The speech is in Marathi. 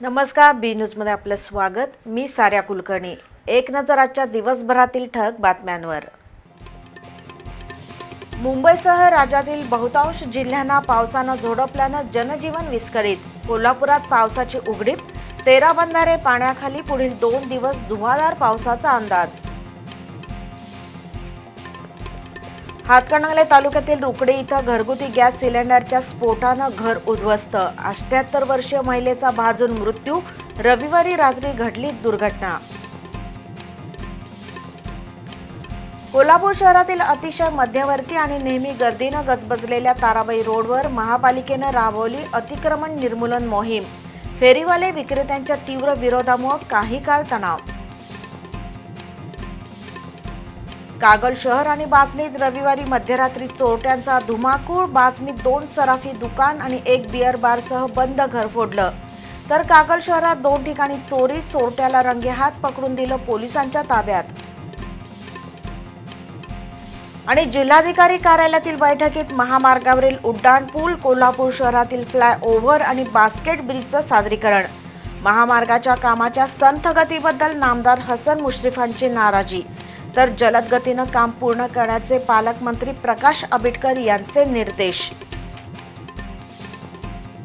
नमस्कार बी न्यूजमध्ये आपलं स्वागत. मी साऱ्या कुलकर्णी. एक नजर आजच्या दिवसभरातील ठळक बातम्यांवर. मुंबईसह राज्यातील बहुतांश जिल्ह्यांना पावसानं झोडपल्यानं जनजीवन विस्कळीत. कोल्हापुरात पावसाची उघडीप तेरा बंधारे पाण्याखाली पुढील दोन दिवस धुवाधार पावसाचा अंदाज. हातकणंगले तालुक्यातील रुकडे इथं घरगुती गॅस सिलेंडरच्या स्फोटानं घर उद्ध्वस्त. अष्ट्याहत्तर वर्षीय महिलेचा भाजून मृत्यू. रविवारी रात्री घडली दुर्घटना. कोल्हापूर शहरातील अतिशय मध्यवर्ती आणि नेहमी गर्दीनं गजबजलेल्या ताराबाई रोडवर महापालिकेनं राबवली अतिक्रमण निर्मूलन मोहीम. फेरीवाले विक्रेत्यांच्या तीव्र विरोधामुळे काही काळ तणाव. कागल शहर आणि बाचणीत रविवारी मध्यरात्री चोरट्यांचा धुमाकूळ बाजणीत दोन सराफी दुकान आणि एक बिअर बारसह बंद घर फोडलं. तर कागल शहरात दोन ठिकाणी चोरी चोरट्याला रंगेहात पकडून दिलं पोलिसांच्या ताब्यात. आणि जिल्हाधिकारी कार्यालयातील बैठकीत महामार्गावरील उड्डाणपूल कोल्हापूर शहरातील फ्लायओव्हर आणि बास्केट ब्रिजचं सादरीकरण. महामार्गाच्या कामाच्या संथ गतीबद्दल नामदार हसन मुश्रीफांची नाराजी. तर जलद गतीनं काम पूर्ण करण्याचे पालकमंत्री प्रकाश आंबेडकर यांचे निर्देश.